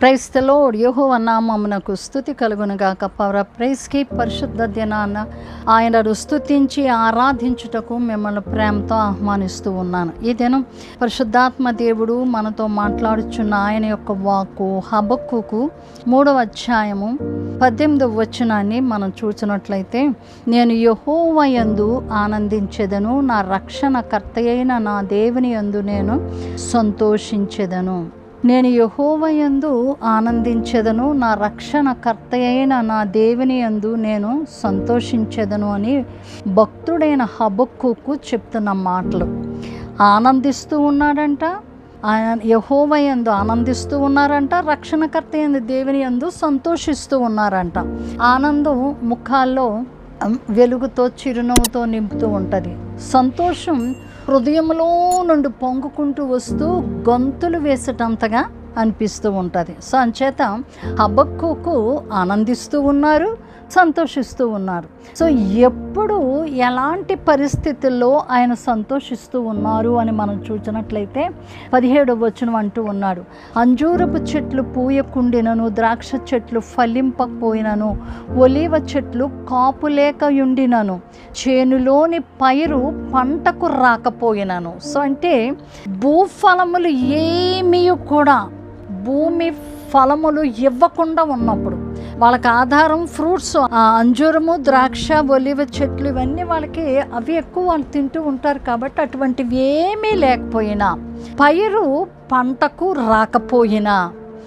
క్రైస్తలో యోహోవ నామమునకు స్థుతి కలుగునుగాక పవర ప్రైస్కి పరిశుద్ధ దినాన ఆయనను స్థుతించి ఆరాధించుటకు మిమ్మల్ని ప్రేమతో ఆహ్వానిస్తూ ఉన్నాను. ఈ దినం పరిశుద్ధాత్మ దేవుడు మనతో మాట్లాడుచున్న ఆయన యొక్క వాక్కు హబక్కుకు మూడవ అధ్యాయము పద్దెనిమిదవ వచనాన్ని మనం చూసినట్లయితే నేను యహోవయందు ఆనందించెదను నా రక్షణ కర్తయైన అయిన నా దేవుని యందు నేను సంతోషించెదను. నేను యహోవయందు ఆనందించెదను నా రక్షణ కర్త అయిన నా దేవుని యందు నేను సంతోషించెదను అని భక్తుడైన హబక్కుకు చెప్తున్న మాటలు. ఆనందిస్తూ ఉన్నాడంట ఆయన యహోవయందు ఆనందిస్తూ ఉన్నారంట రక్షణకర్త ఎందు దేవుని యందు సంతోషిస్తూ ఉన్నారంట. ఆనందం ముఖాల్లో వెలుగుతో చిరునవ్వుతో నింపుతూ ఉంటుంది. సంతోషం హృదయంలో నుండి పొంగుకుంటూ వస్తూ గొంతులు వేసేటంతగా అనిపిస్తూ ఉంటుంది. సో అంచేత హబక్కుకు ఆనందిస్తూ ఉన్నారు. సంతోషిస్తూ ఉన్నారు. సో ఎప్పుడు ఎలాంటి పరిస్థితుల్లో ఆయన సంతోషిస్తూ ఉన్నారు అని మనం చూసినట్లయితే పదిహేడవ వచనం అంటూ ఉన్నాడు. అంజూరపు చెట్లు పూయకుండినను ద్రాక్ష చెట్లు ఫలింపకపోయినను ఒలివ చెట్లు కాపులేకయుండినను చేనులోని పైరు పంటకు రాకపోయినను. సో అంటే భూఫలములు ఏమీ కూడా భూమి ఫలములు ఇవ్వకుండా ఉన్నప్పుడు వాళ్ళకి ఆధారం ఫ్రూట్స్ అంజూరము ద్రాక్ష ఒలివ చెట్లు ఇవన్నీ వాళ్ళకి అవి ఎక్కువ వాళ్ళు తింటూ ఉంటారు కాబట్టి అటువంటివి ఏమీ లేకపోయినా పైరు పంటకు రాకపోయినా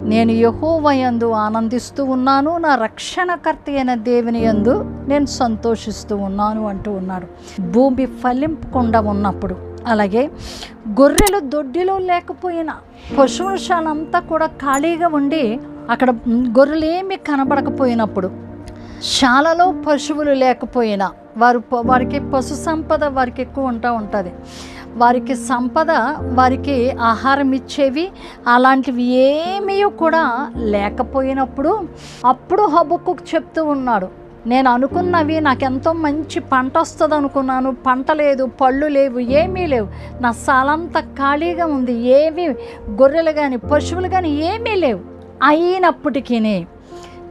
నేను యహోవయందు ఆనందిస్తూ ఉన్నాను నా రక్షణకర్త అయిన దేవుని యందు నేను సంతోషిస్తూ ఉన్నాను అంటూ ఉన్నాడు. భూమి ఫలింపకుండా ఉన్నప్పుడు అలాగే గొర్రెలు దొడ్డిలో లేకపోయినా పశువుశాలంతా కూడా ఖాళీగా ఉండి అక్కడ గొర్రెలేమి కనబడకపోయినప్పుడు శాలలో పశువులు లేకపోయినా వారు వారికి పశు సంపద వారికి ఎక్కువ ఉంటా ఉంటుంది. వారికి సంపద వారికి ఆహారం ఇచ్చేవి అలాంటివి ఏమీ కూడా లేకపోయినప్పుడు అప్పుడు హబుక్కు చెప్తూ ఉన్నాడు. నేను అనుకున్నవి నాకు ఎంతో మంచి పంట వస్తుంది అనుకున్నాను పంట లేదు పళ్ళు లేవు ఏమీ లేవు. నా సాలంతా ఖాళీగా ఉంది. ఏమీ గొర్రెలు కానీ పశువులు కానీ ఏమీ లేవు. అయినప్పటికీ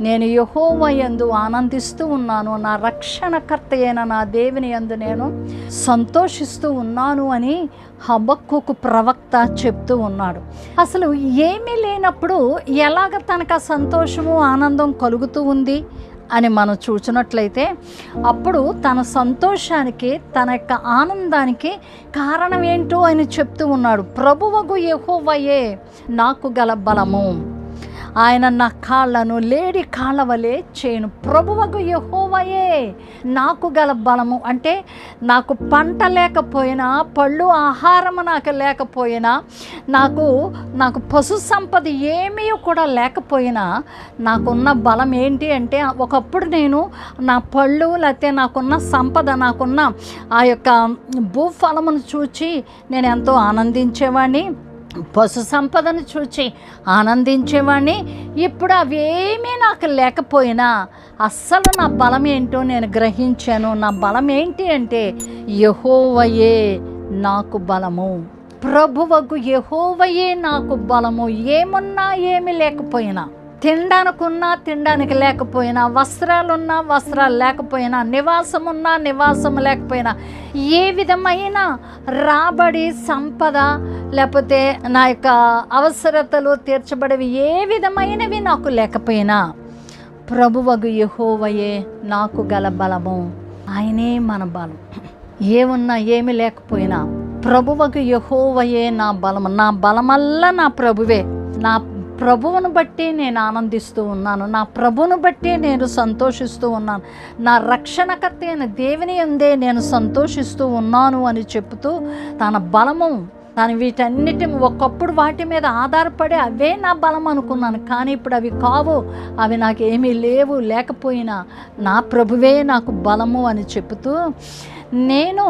నేను యహోవ యందు ఆనందిస్తూ ఉన్నాను. నా రక్షణకర్త అయిన నా దేవుని యందు నేను సంతోషిస్తూ ఉన్నాను అని హబక్కుకు ప్రవక్త చెప్తూ ఉన్నాడు. అసలు ఏమీ లేనప్పుడు ఎలాగ తనకు ఆ సంతోషము ఆనందం కలుగుతూ ఉంది అని మనం చూసినట్లయితే అప్పుడు తన సంతోషానికి తన యొక్క ఆనందానికి కారణం ఏంటో అని చెప్తూ ఉన్నాడు. ప్రభువగు యహోవయే నాకు గల బలము. ఆయన నా కాళ్ళను లేడి కాళ్ళ వలె చేయను. ప్రభువకు యహోవయే నాకు గల బలము అంటే నాకు పంట లేకపోయినా పళ్ళు ఆహారము నాకు లేకపోయినా నాకు నాకు పశు సంపద ఏమీ కూడా లేకపోయినా నాకున్న బలం ఏంటి అంటే ఒకప్పుడు నేను నా పళ్ళు లేకపోతే నాకున్న సంపద నాకున్న ఆ యొక్క భూఫలమును చూచి నేను ఎంతో ఆనందించేవాడిని పశు సంపదను చూచి ఆనందించేవాడిని ఇప్పుడు అవేమీ నాకు లేకపోయినా అస్సలు నా బలం ఏంటో నేను గ్రహించాను. నా బలం ఏంటి అంటే యహోవయే నాకు బలము. ప్రభువకు యహోవయే నాకు బలము. ఏమున్నా ఏమి లేకపోయినా తినడానికున్నా తినడానికి లేకపోయినా వస్త్రాలున్నా వస్త్రాలు లేకపోయినా నివాసం ఉన్నా నివాసం లేకపోయినా ఏ విధమైన రాబడి సంపద లేకపోతే నా యొక్క అవసరతలు తీర్చబడేవి ఏ విధమైనవి నాకు లేకపోయినా ప్రభువగు యహోవయే నాకు గల బలము. ఆయనే మన బలం. ఏమున్నా ఏమి లేకపోయినా ప్రభువకు యహోవయే నా బలము. నా బలమల్లా నా ప్రభువే. నా ప్రభువును బట్టి నేను ఆనందిస్తూ ఉన్నాను. నా ప్రభువును బట్టి నేను సంతోషిస్తూ ఉన్నాను. నా రక్షణకర్త అయిన దేవుని ఉందే నేను సంతోషిస్తూ ఉన్నాను అని చెప్తూ తన బలము తను వీటన్నిటి ఒకప్పుడు వాటి మీద ఆధారపడి అవే నా బలం అనుకున్నాను. కానీ ఇప్పుడు అవి కావు అవి నాకు ఏమీ లేవు లేకపోయినా నా ప్రభువే నాకు బలము అని చెబుతూ నేను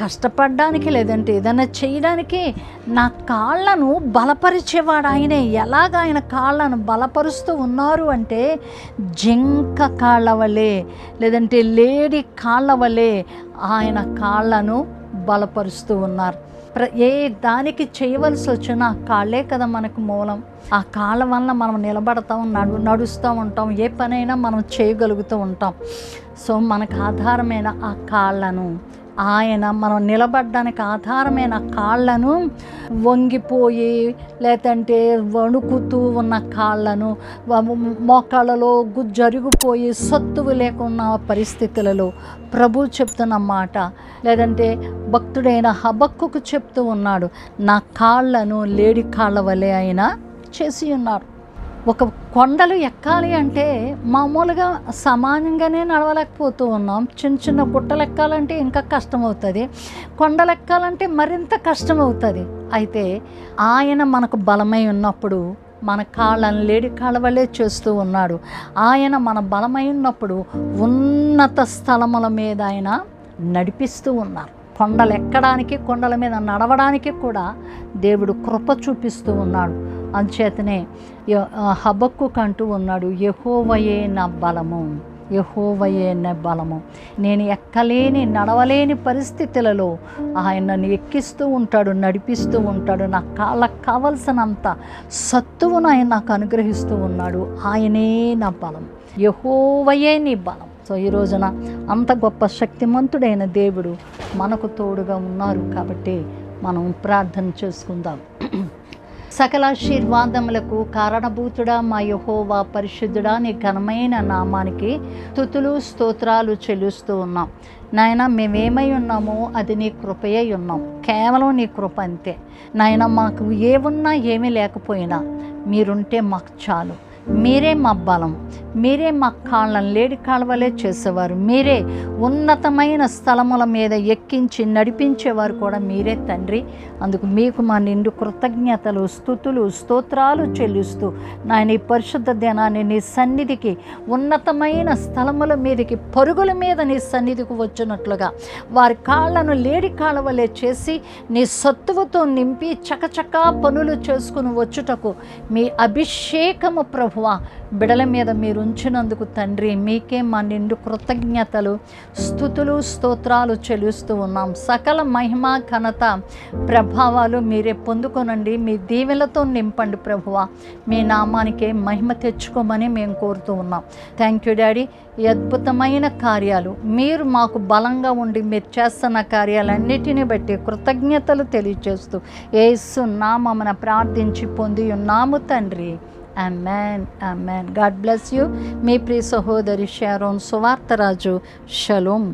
కష్టపడడానికి లేదంటే ఏదైనా చేయడానికి నా కాళ్ళను బలపరిచేవాడు ఆయనే. ఎలాగ ఆయన కాళ్ళను బలపరుస్తూ ఉన్నారు అంటే జింక కాళ్ళ వలె లేదంటే లేడి కాళ్ళ వలె ఆయన కాళ్ళను బలపరుస్తూ ఉన్నారు. ప్ర ఏ దానికి చేయవలసి వచ్చినా ఆ కాళ్ళే కదా మనకు మూలం. ఆ కాళ్ళ వలన మనం నిలబడతాం నడు నడుస్తూ ఉంటాం. ఏ పనైనా మనం చేయగలుగుతూ ఉంటాం. సో మనకు ఆధారమైన ఆ కాళ్ళను ఆయన మనం నిలబడడానికి ఆధారమైన కాళ్ళను వంగిపోయి లేదంటే వణుకుతూ ఉన్న కాళ్ళను మోకాళ్ళలో జరుగుపోయి జరిగిపోయి సత్తువు లేకున్న పరిస్థితులలో ప్రభు చెప్తున్న మాట లేదంటే భక్తుడైన హబక్కుకు చెప్తూ ఉన్నాడు నా కాళ్ళను లేడి కాళ్ళ వలె ఆయన చేసి ఉన్నారు. ఒక కొండలు ఎక్కాలి అంటే మామూలుగా సమానంగానే నడవలేకపోతూ ఉన్నాం. చిన్న చిన్న గుట్టలు ఎక్కాలంటే ఇంకా కష్టం అవుతుంది కొండలు ఎక్కాలంటే మరింత కష్టం అవుతుంది అయితే ఆయన మనకు బలమై ఉన్నప్పుడు మన కాళ్ళని లేడి కాళ్ళవలే చేస్తూ ఉన్నాడు. ఆయన మన బలమై ఉన్నప్పుడు ఉన్నత స్థలముల మీద ఆయన నడిపిస్తూ ఉన్నారు. కొండలు ఎక్కడానికి కొండల మీద నడవడానికి కూడా దేవుడు కృప చూపిస్తూ ఉన్నాడు. అందుచేతనే హబక్కు కంటూ ఉన్నాడు యహోవయే నా బలము యహోవయే నా బలము. నేను ఎక్కలేని నడవలేని పరిస్థితులలో ఆయన నన్ను ఎక్కిస్తూ ఉంటాడు నడిపిస్తూ ఉంటాడు. నా కాళ్ళకు కావలసినంత సత్తువును ఆయన నాకు అనుగ్రహిస్తూ ఉన్నాడు. ఆయనే నా బలం యహోవయే నీ బలం. సో ఈ రోజున అంత గొప్ప శక్తిమంతుడైన దేవుడు మనకు తోడుగా ఉన్నారు కాబట్టి మనం ప్రార్థన చేసుకుందాం. సకలాశీర్వాదములకు కారణభూతుడా మా యహోవా పరిశుద్ధుడా నీ ఘనమైన నామానికి తుతులు స్తోత్రాలు చెల్లిస్తూ ఉన్నాం. నాయన మేమేమై ఉన్నామో అది నీ కృపయే ఉన్నాం. కేవలం నీ కృప అంతే. నాయన మాకు ఏమున్నా ఏమీ లేకపోయినా మీరుంటే మాకు చాలు. మీరే మా బలం మీరే మా కాళ్ళను లేడి కాళ్ళవలే చేసేవారు మీరే ఉన్నతమైన స్థలముల మీద ఎక్కించి నడిపించేవారు కూడా మీరే తండ్రి. అందుకు మీకు మా నిండు కృతజ్ఞతలు స్థుతులు స్తోత్రాలు చెల్లిస్తూ నాయన ఈ పరిశుద్ధ దినాన్ని నీ సన్నిధికి ఉన్నతమైన స్థలముల మీదకి పరుగుల మీద నీ సన్నిధికి వచ్చినట్లుగా వారి కాళ్ళను లేడి కాలువలే చేసి నీ సత్తువతో నింపి చకచకా పనులు చేసుకుని వచ్చుటకు మీ అభిషేకము ప్రభు ప్రభువ బిడల మీద మీరు ఉంచినందుకు తండ్రి మీకే మా నిండు కృతజ్ఞతలు స్థుతులు స్తోత్రాలు చెల్లిస్తూ ఉన్నాం. సకల మహిమ ఘనత ప్రభావాలు మీరే పొందుకొనండి. మీ దీవెలతో నింపండి ప్రభువ. మీ నామానికే మహిమ తెచ్చుకోమని మేము కోరుతూ ఉన్నాం. థ్యాంక్ యూ డాడీ ఈ అద్భుతమైన కార్యాలు మీరు మాకు బలంగా ఉండి మీరు చేస్తున్న కార్యాలన్నిటిని బట్టి కృతజ్ఞతలు తెలియజేస్తూ ఏసు నామమున ప్రార్థించి పొంది ఉన్నాము తండ్రి. Amen amen God bless you May ಪ್ರಿಯ ಸಹೋದರಿ ಶ್ಯಾರೋನ್ ಸುವಾರ್ತರಾಜು ಶಲೋಮ್